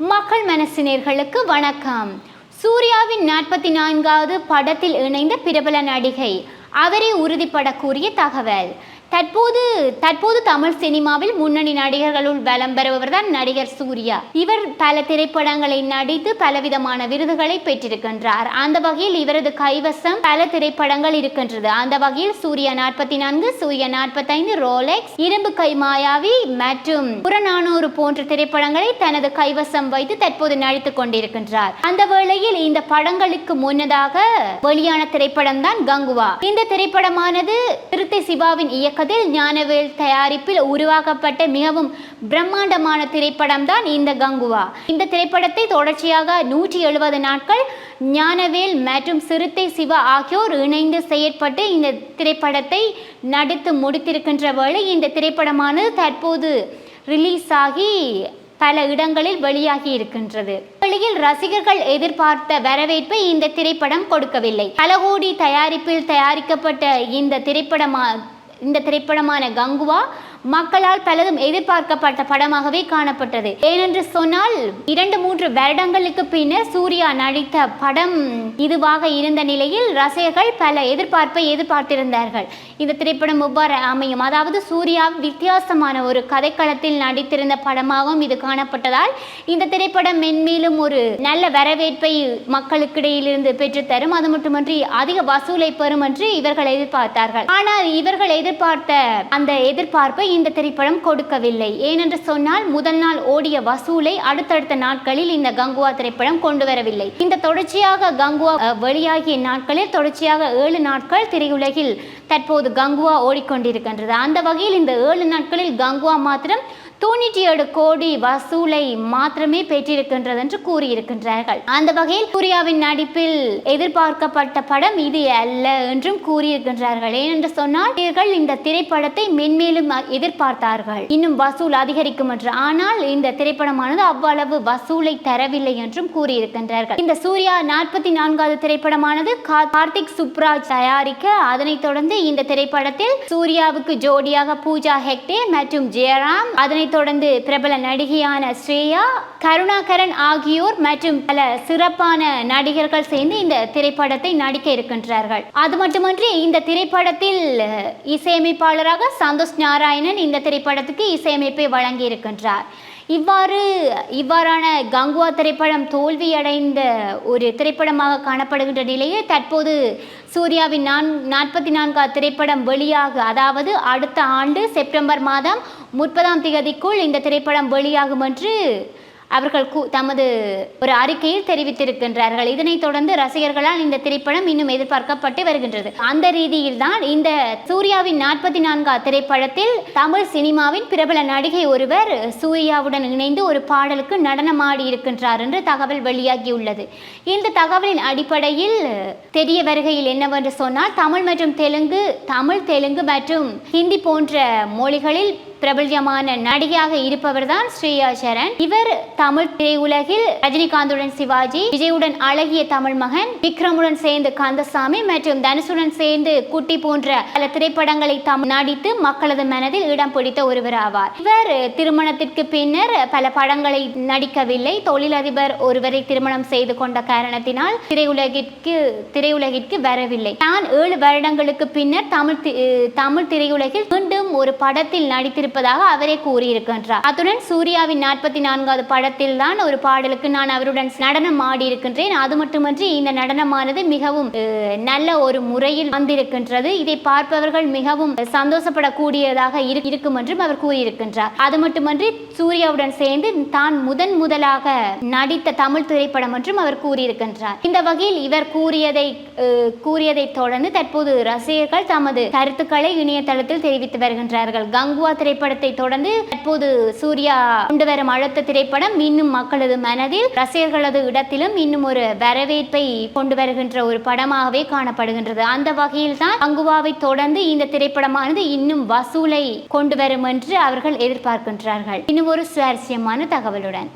மக்கள் மனசினர்களுக்கு வணக்கம். சூர்யாவின் நாற்பத்தி நான்காவது படத்தில் இணைந்த பிரபல நடிகை அவரே உறுதிப்பட கூறிய தகவல். தற்போது தற்போது தமிழ் சினிமாவில் முன்னணி நடிகர்களுள் வலம் பெறுபவர்தான் நடிகர் சூர்யா. இவர் பல திரைப்படங்களை நடித்து பலவிதமான விருதுகளை பெற்றிருக்கின்றார். அந்த வகையில் இவரது கைவசம் பல திரைப்படங்கள் இருக்கின்றது. அந்த வகையில் சூர்யா நாற்பத்தி நான்கு சூர்யா நாற்பத்தைந்து ரோலெக்ஸ் இரும்பு கை மாயாவி மற்றும் புறநானூறு போன்ற திரைப்படங்களை தனது கைவசம் வைத்து தற்போது நடித்துக் கொண்டிருக்கின்றார். அந்த வேளையில் இந்த படங்களுக்கு முன்னதாக வெளியான திரைப்படம் தான் கங்குவா. இந்த திரைப்படமானது திருத்தை சிவாவின் இயக்கத்தில் ஞானவேல் தயாரிப்பில் உருவாக்கப்பட்ட மிகவும் பிரம்மாண்டமான திரைப்படம் தான் இந்த கங்குவா. இந்த திரைப்படத்தை தொடர்ச்சியாக நூற்றி எழுபது நாட்கள் ஞானவேல் மற்றும் சிறுத்தை சிவா ஆகியோர் இணைந்து செயற்பட்டு இந்த திரைப்படத்தை நடித்து முடித்திருக்கின்ற வேளை இந்த திரைப்படமானது தற்போது ரிலீஸ் ஆகி பல இடங்களில் வெளியாகி இருக்கின்றது. வெளியில் ரசிகர்கள் எதிர்பார்த்த வரவேற்பை இந்த திரைப்படம் கொடுக்கவில்லை. பல கோடி தயாரிப்பில் தயாரிக்கப்பட்ட இந்த திரைப்படமா இந்த திரைப்படமான கங்குவா மக்களால் பலதும் எதிர்பார்க்கப்பட்ட படமாகவே காணப்பட்டது. ஏனென்று சொன்னால் இரண்டு மூன்று வருடங்களுக்கு பின்னர் சூர்யா நடித்த படம் இதுவாக இருந்த நிலையில் ரசிகர்கள் பல எதிர்பார்ப்பை எதிர்பார்த்திருந்தார்கள். இந்த திரைப்படம் எவ்வாறு அமையும்? அதாவது சூர்யா வித்தியாசமான ஒரு கதைக்களத்தில் நடித்திருந்த படமாகவும் இது காணப்பட்டதால் இந்த திரைப்படம் மென்மேலும் ஒரு நல்ல வரவேற்பை மக்களுக்கிடையிலிருந்து பெற்றுத்தரும். அது மட்டுமன்றி அதிக வசூலை பெறும் என்று இவர்கள் எதிர்பார்த்தார்கள். ஆனால் இவர்கள் எதிர்பார்த்த அந்த எதிர்பார்ப்பை இந்த திரைப்படம் கொடுக்கவில்லை. ஏனென்று சொன்னால் முதல் நாள் ஓடிய வசூலை அடுத்தடுத்த நாட்களில் இந்த கங்குவா திரைப்படம் கொண்டு வரவில்லை. இந்த தொடர்ச்சியாக கங்குவா வெளியாகிய நாட்களில் தொடர்ச்சியாக ஏழு நாட்கள் திரையுலகில் தற்போது கங்குவா ஓடிக்கொண்டிருக்கின்றது. அந்த வகையில் இந்த ஏழு நாட்களில் கங்குவா மாத்திரம் தொண்ணூற்றி ஏழு கோடி வசூலை மாத்திரமே பெற்றிருக்கின்றது என்று கூறியிருக்கின்றார்கள். அந்த வகையில் சூர்யாவின் நடிப்பில் எதிர்பார்க்கப்பட்ட படம் இது அல்ல என்றும் கூறியிருக்கின்றார்கள். ஏனென்று சொன்னால் இவர்கள் இந்த திரைப்படத்தை மென்மேலும் எதிர்பார்த்தார்கள். இன்னும் வசூல் அதிகரிக்கும் என்று. ஆனால் இந்த திரைப்படமானது அவ்வளவு வசூலை தரவில்லை என்றும் கூறியிருக்கின்றார்கள். இந்த சூர்யா நாற்பத்தி நான்காவது திரைப்படமானது கார்த்திக் சுப்ராஜ் தயாரிக்க அதனைத் தொடர்ந்து இந்த திரைப்படத்தில் சூர்யாவுக்கு ஜோடியாக பூஜா ஹெக்டே மற்றும் ஜெயராம் அதனை அதனைத் தொடர்ந்து பிரபல நடிகையான ஸ்ரேயா கருணாகரன் ஆகியோர் மற்றும் பல சிறப்பான நடிகர்கள் சேர்ந்து இந்த திரைப்படத்தை நடிக்க இருக்கின்றார்கள். அது மட்டுமன்றி இந்த திரைப்படத்தில் இசையமைப்பாளராக சந்தோஷ் நாராயணன் இந்த திரைப்படத்துக்கு இசையமைப்பை வழங்கி இருக்கின்றார் இவ்வாறு இவ்வாறான கங்குவா திரைப்படம் தோல்வியடைந்த ஒரு திரைப்படமாக காணப்படுகின்ற நிலையில் தற்போது சூர்யாவின் நான் நாற்பத்தி நான்காவது திரைப்படம் வெளியாக அதாவது அடுத்த ஆண்டு செப்டம்பர் மாதம் முப்பதாம் தேதிக்குள் இந்த திரைப்படம் வெளியாகும் என்று அவர்கள் தமது ஒரு அறிக்கையில் தெரிவித்திருக்கின்றார்கள். இதனைத் தொடர்ந்து ரசிகர்களால் இந்த திரைப்படம் இன்னும் எதிர்பார்க்கப்பட்டு வருகின்றது. அந்த ரீதியில் தான் இந்த சூர்யாவின் நாற்பத்தி நான்கா திரைப்படத்தில் தமிழ் சினிமாவின் பிரபல நடிகை ஒருவர் சூர்யாவுடன் இணைந்து ஒரு பாடலுக்கு நடனமாடி இருக்கின்றார் என்று தகவல் வெளியாகியுள்ளது. இந்த தகவலின் அடிப்படையில் தெரிய வருகையில் என்னவென்று சொன்னால் தமிழ் மற்றும் தெலுங்கு தமிழ் தெலுங்கு மற்றும் ஹிந்தி போன்ற மொழிகளில் பிரபல்யமான நடிகையாக இருப்பவர் தான் ஸ்ரேயா சரண். இவர் தமிழ் திரையுலகில் ரஜினிகாந்துடன் சிவாஜி விஜயுடன் அழகிய தமிழ் மகன் விக்ரமுடன் சேர்ந்து கந்தசாமி மற்றும் தனுஷுடன் சேர்ந்து குட்டி போன்ற பல திரைப்படங்களை தாம் நடித்து மக்களது மனதில் இடம் பிடித்த ஒருவர் ஆவார் இவர் திருமணத்திற்கு பின்னர் பல படங்களை நடிக்கவில்லை. தொழிலதிபர் ஒருவரை திருமணம் செய்து கொண்ட காரணத்தினால் திரையுலகிற்கு திரையுலகிற்கு வரவில்லை. தான் ஏழு வருடங்களுக்கு பின்னர் தமிழ் தமிழ் திரையுலகில் மீண்டும் ஒரு படத்தில் இருப்பதாக அவரே கூறியிருக்கின்றார். அத்துடன் சூர்யாவின் நாற்பத்தி நான்காவது படத்தில் தான் ஒரு பாடலுக்கு நான் அவருடன் நடனம் ஆடி இருக்கின்றேன் அது மட்டுமன்றி இந்த நடனமானது மிகவும் நல்ல ஒரு முறையில் வந்திருக்கின்றது. இதை பார்ப்பவர்கள் மிகவும் சந்தோஷப்படக்கூடியதாக இருக்கும் என்றும் அவர் கூறியிருக்கின்றார். அது மட்டுமன்றி சூர்யாவுடன் சேர்ந்து தான் முதன் முதலாக நடித்த தமிழ் திரைப்படம் என்றும் அவர் கூறியிருக்கின்றார். இந்த வகையில் இவர் கூறியதை கூறியதை தொடர்ந்து தற்போது ரசிகர்கள் தமது கருத்துக்களை இணையதளத்தில் தெரிவித்து வருகின்றார்கள். கங்குவா திரைப்படத்தை தொடர்ந்து தற்போது சூர்யா கொண்டு வரும் அடுத்த திரைப்படம் இன்னும் மக்களது மனதில் ரசிகர்களது இடத்திலும் இன்னும் ஒரு வரவேற்பை கொண்டு வருகின்ற ஒரு படமாகவே காணப்படுகின்றது. அந்த வகையில் தான் அங்குவாவை தொடர்ந்து இந்த திரைப்படமானது இன்னும் வசூலை கொண்டு வரும் என்று அவர்கள் எதிர்பார்க்கின்றார்கள். இன்னும் ஒரு சுவாரஸ்யமான தகவலுடன்.